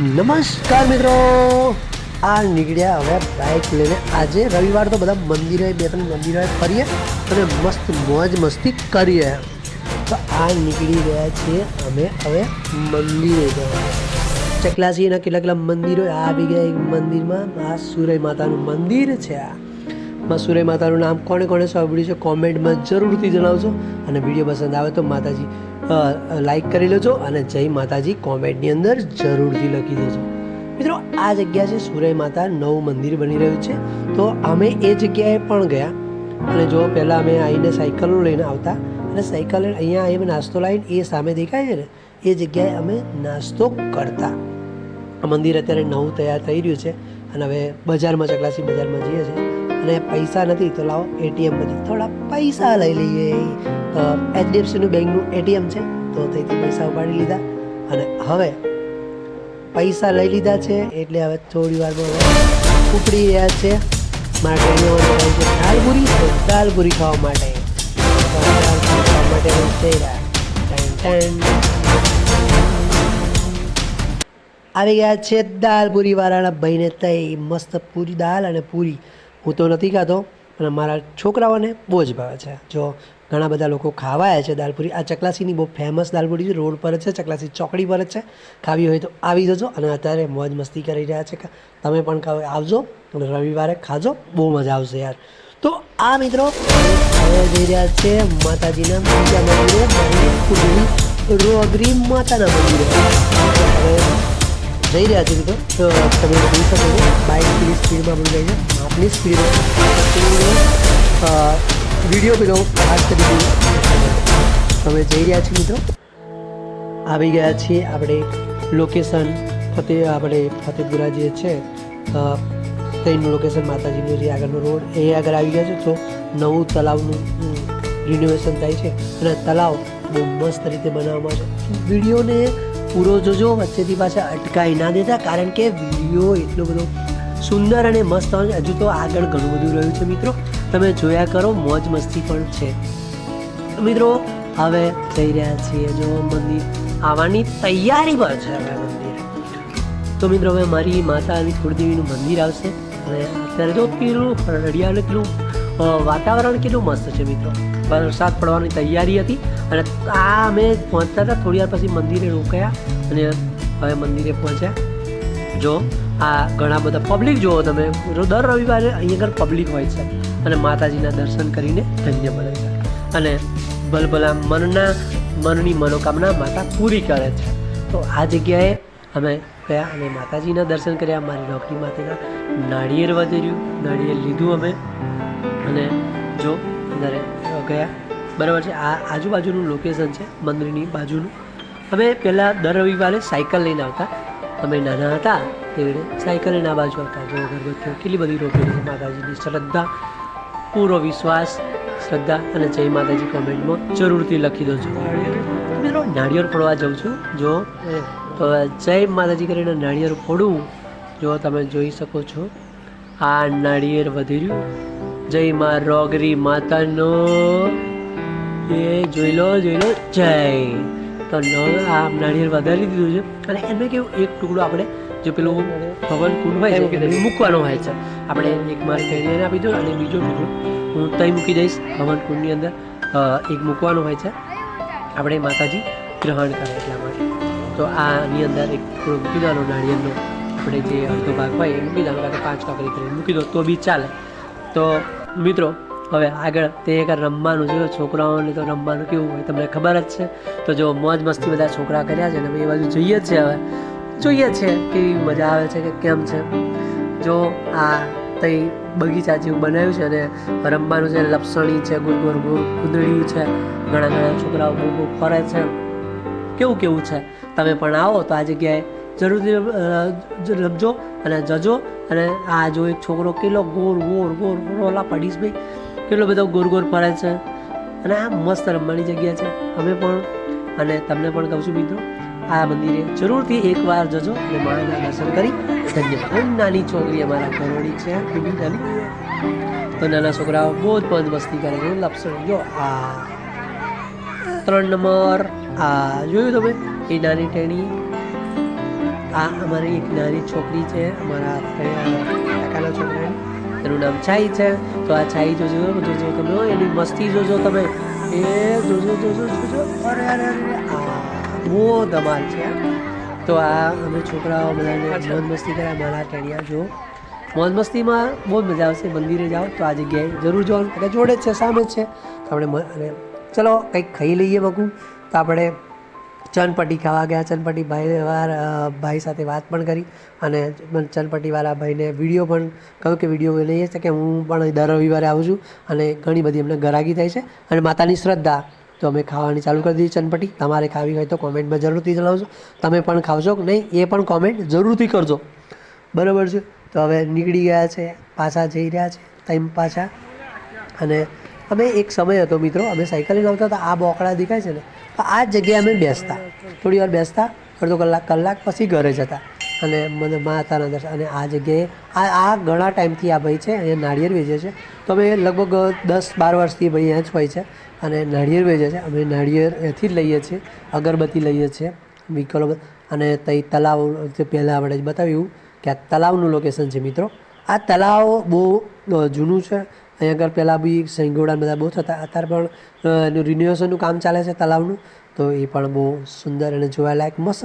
નમસ્કાર મિત્રો. આ નીકળ્યા હવે બાઇક લઈને. આજે રવિવાર તો બધા મંદિરે, બે ત્રણ મંદિરે ફરીએ અને મસ્ત મોજ મસ્તી કરીએ. તો આ નીકળી ગયા છીએ અમે હવે મંદિરે જવા ચકલાસીના કેટલા કેટલા મંદિરો આવી ગયા એક મંદિરમાં. આ સુરય માતાનું મંદિર છે આ. માં સુરય માતાનું નામ કોણે કોણે સાંભળ્યું છે, કોમેન્ટમાં જરૂરથી જણાવજો. અને વીડિયો પસંદ આવે તો માતાજી લાઈક કરી લેજો અને જય માતાજી કોમેન્ટની અંદર જરૂરથી લખી દેજો. મિત્રો, આ જગ્યા છે સુરે માતા નવું મંદિર બની રહ્યું છે. તો અમે એ જગ્યાએ પણ ગયા. અને જો પહેલાં અમે આવીને સાયકલો લઈને આવતા. અને સાયકલ અહીંયા આવીને નાસ્તો લાવીને એ સામે દેખાય છે ને, એ જગ્યાએ અમે નાસ્તો કરતા. આ મંદિર અત્યારે નવું તૈયાર થઈ રહ્યું છે. અને હવે બજારમાં ચકલાસી બજારમાં જઈએ છીએ. અને પૈસા નથી, તો લાવો એટીએમમાંથી થોડા પૈસા લઈ લઈએ. એચડીએફસીનું બેંકનું એટીએમ છે, તો તેથી પૈસા ઉપાડી લીધા. અને હવે પૈસા લઈ લીધા છે, એટલે હવે થોડી વારમાં ઉપડી રહ્યા છે. માટે દાલપુરી દાલપુરી ખાવા માટે. આવી ગયા છે દાલ પૂરી વાળાના ભાઈને તઈ મસ્ત પૂરી દાલ અને પૂરી હું તો નથી ખાતો, પણ મારા છોકરાઓને બહુ જ ભાવે છે. જો ઘણા બધા લોકો ખાવા આવ્યા છે દાલપુરી, આ ચકલાસીની બહુ ફેમસ દાલપુરી છે, રોડ પર જ છે, ચકલાસી ચોકડી પર જ છે. ખાવી હોય તો આવી જજો અને અત્યારે મોજ મસ્તી કરી રહ્યા છે. તમે પણ ખાવ, આવજો અને રવિવારે ખાજો, બહુ મજા આવશે યાર. તો આ મિત્રો, હવે જઈ રહ્યા છે માતાજીના બીજા મંદિરે, મારી માતાના મંદિરે. જઈ રહ્યા છે મિત્રો. તમે જોઈ શકો છો બાઇક કેટલી સ્પીડમાં બની જાય છે. આપણી સ્પીડમાં વીડિયો પેલો ખાસ દીધું તમે જઈ રહ્યા છીએ મિત્રો. આવી ગયા છીએ આપણે લોકેશન ફતે, આપણે ફતેપુરા જે છે તેનું લોકેશન માતાજીનું જે આગળનો રોડ એ આગળ આવી ગયા છે. તો નવું તલાવનું રિનોવેશન થાય છે. અને તલાવ બહુ મસ્ત રીતે બનાવવામાં આવે છે. વિડીયોને પૂરો જોજો, વચ્ચેથી પાછા અટકાઈ ના દેતા, કારણ કે વીડિયો એટલો બધો સુંદર અને મસ્ત હજુ તો આગળ ઘણું બધું રહ્યું છે, મિત્રો. તમે જોયા કરો, મોજ મસ્તી પણ છે. મિત્રો, હવે જઈ રહ્યા છીએ જો મંદિર, આવવાની તૈયારી પર છે મંદિર. તો મિત્રો, હવે મારી માતા અને કુળદેવીનું મંદિર આવશે. અને અત્યારે જો પેલું રડિયાને પેલું વાતાવરણ કેટલું મસ્ત છે મિત્રો. વરસાદ પડવાની તૈયારી હતી અને આ અમે પહોંચતા હતા થોડી વાર પછી મંદિરે રોકાયા અને હવે મંદિરે પહોંચ્યા. જો, આ ઘણા બધા પબ્લિક જુઓ તમે. દર રવિવારે અહીંયા આગળ પબ્લિક હોય છે. અને માતાજીના દર્શન કરીને ધન્ય બને છે. અને ભલભલા મનના, મનની મનોકામના માતા પૂરી કરે છે. તો આ જગ્યાએ અમે ગયા અને માતાજીના દર્શન કર્યા. મારી નોકરી માટેના નાળિયેર વધેર્યું નાળિયેર લીધું અમે. અને જો અંદર ગયા. બરાબર છે? આ આજુબાજુનું લોકેશન છે, મંદિરની બાજુનું. અમે પહેલાં દર રવિવારે સાયકલ લઈને આવતા. અમે નાના હતા તે રીતે સાયકલ લઈને બાજુ આવતા. જો ઘરગથ્થુ કેટલી બધી રોપેલી છે માતાજીની શ્રદ્ધા, પૂરો વિશ્વાસ, શ્રદ્ધા અને જય માતાજી કોમેન્ટમાં જરૂરથી લખી દો છો મિત્રો, નાળિયેર ફોડવા જાઉં છું. જો તો જય માતાજી કરીને નાળિયેર ફોડું. જો તમે જોઈ શકો છો, આ નાળિયેર વધેર્યું. જય માં રોગરી માતાનો. એ જોઈ લો જોઈ લો જય. તો ન આ નાળિયેર વધારી દીધું છે. અને એમને કેવું એક ટુકડો આપણે જે પેલું હવન કુંડ હોય છે કે મૂકવાનો હોય છે આપણે એક મારી ફેરીને આપી દઉં અને બીજો ટુકડો હું તઈ મૂકી દઈશ હવન કુંડની અંદર એક મૂકવાનો હોય છે. આપણે માતાજી ગ્રહણ કરે એટલા માટે. તો આની અંદર એક ટુકડો મૂકી દેવાનો નાળિયેરનો આપણે જે અડધો ભાગ હોય એ મૂકી દેવાનો કાં પાંચ કાકડી કરીને મૂકી દો તો બી ચાલે. તો મિત્રો, હવે આગળ તે એક રમવાનું છે, છોકરાઓને તો રમવાનું કેવું હોય તમને ખબર જ છે. તો જો મોજ મસ્તી બધા છોકરા કર્યા છે ને એ બાજુ જોઈએ જ છે હવે. જોઈએ છે કેવી મજા આવે છે કે કેમ છે. જો આ તઈ બગીચા જેવું બનાવ્યું છે અને રમવાનું છે, લપસણી છે ગુરગુર ગોળ છે. ઘણા ઘણા છોકરાઓ બહુ ફરે છે. કેવું કેવું છે? તમે પણ આવો તો આ જગ્યાએ જરૂરથી લપજો અને જજો અને આ જો એક છોકરો કેટલો ગોળ ગોળ ગોળ ગોળ ઓલા પડીશભાઈ કેટલો બધો ગોળ ગોળ ફરે છે. અને આ મસ્ત રમવાની જગ્યા છે. અમે પણ, અને તમને પણ કહું છું મિત્રો, આ મંદિરે જરૂરથી એકવાર જજો અને માના દર્શન કરી ધન્ય. નાની છોકરી અમારા ઘરોડી છે. નાની. તો નાના છોકરાઓ બહુ જ મોજ મસ્તી કરે છે. લપસણ, જો આ. ત્રણ નંબર આ. જોયું તમે? એ નાની ટેણી. આ અમારી એક નાની છોકરી છે અમારા કાકાના છોકરાની. એનું નામ છાઈ છે. તો આ છાઈ જોજો જોજો તમે એની મસ્તી જોજો તમે. એ જોજો જોજો જોજો. અરે અરે આ બહુ ધમાલ છે તો આ અમે છોકરાઓ બધાને મોજ મસ્તી કર્યા મારા ટેણિયા જો મોજ મસ્તીમાં બહુ જ મજા આવશે મંદિરે જાઓ તો આ જગ્યાએ જરૂર જવાનું એટલે જોડે જ છે સામે જ છે. તો આપણે ચલો કંઈક ખાઈ લઈએ બકું તો આપણે ચનપટ્ટી ખાવા ગયા. ચનપટ્ટી ભાઈ વાર ભાઈ સાથે વાત પણ કરી અને ચનપટીવાળા ભાઈને વીડિયો પણ, કહ્યું કે વીડિયો લઈએ છે કે હું પણ દર રવિવારે આવું છું અને ઘણી બધી એમને ગરાગી થાય છે અને માતાની શ્રદ્ધા. તો અમે ખાવાની ચાલુ કરી દીધી ચનપટ્ટી તમારે ખાવી હોય તો કોમેન્ટમાં જરૂરથી જણાવજો. તમે પણ ખાવશો કે નહીં, એ પણ કોમેન્ટ જરૂરથી કરજો. બરાબર છે? તો હવે નીકળી ગયા છે, પાછા જઈ રહ્યા છે ટાઈમ પાછા. અને અમે એક સમય હતો, મિત્રો. અમે સાયકલ લઈને આવતા હતા. આ બોકડા દેખાય છે ને આ જગ્યાએ અમે બેસતા. થોડી વાર બેસતા, અડધો કલાક કલાક પછી ઘરે જતા. અને મને માતાના દર્શન, અને આ જગ્યાએ, આ આ ઘણા ટાઈમથી આ ભાઈ છે, અહીંયા નાળિયેર વેચે છે. તો અમે લગભગ દસ બાર વર્ષથી ભાઈ અહીંયા જ હોય છે, અને નાળિયેર વેચે છે. અમે નાળિયેર એથી જ લઈએ છીએ, અગરબત્તી લઈએ છીએ, વિકલો અને તઈ તલાવ પહેલાં આપણે બતાવ્યું કે આ તલાવનું લોકેશન છે, મિત્રો. આ તલાવ બહુ જૂનું છે અહીંયા આગળ પહેલાં બી સિંગોડા બધા બહુ થતા. અત્યારે પણ એનું રિન્યુએશનનું કામ ચાલે છે તલાવનું. તો એ પણ બહુ સુંદર અને જોવાલાયક, મસ્ત